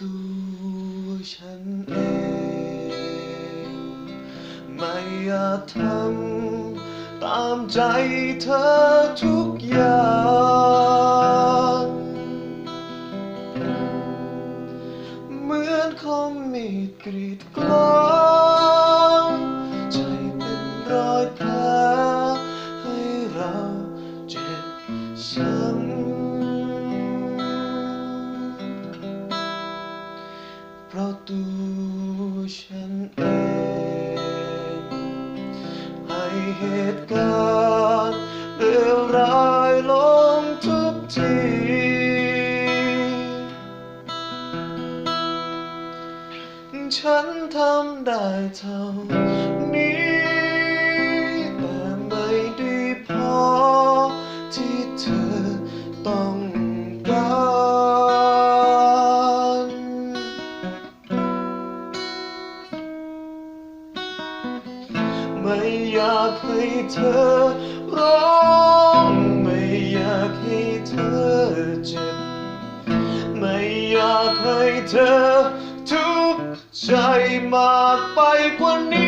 ตัวฉันเอง ไม่อยากทำตามใจเธอทุกอย่างเหมือนคมมีดกรีดกล้องใจเป็นรอยแผล ตัวฉันเองให้เหตุการณ์เลวร้ายลงทุกที ฉันทำได้เท่า ไม่อยากให้เธอร้องไม่อยากให้เธอเจ็บ ไม่อยากให้เธอทุกข์ใจมากไปกว่านี้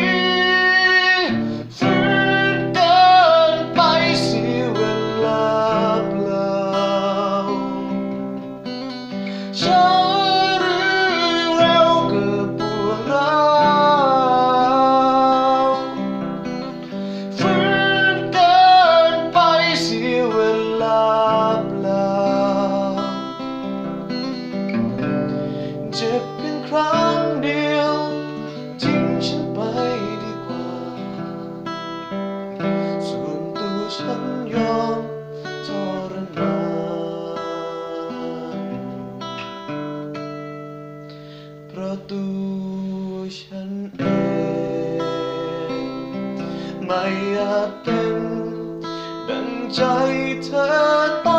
เจ็บเพียงครั้งเดียวทิ้งฉันไปดีกว่า ส่วนตัวฉันยอมทรมานเพราะตัวฉันเองไม่อาจเป็นดังใจเธอ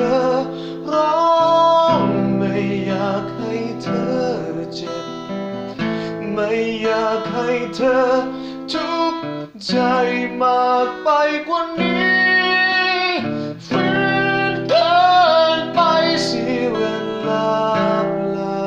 อร้องไม่อยากให้เธอเจ็บ ไม่อยากให้เธอทุกข์ใจมากไปกว่านี้ฝืนเกินไปเสียเวลาเปล่า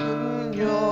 You.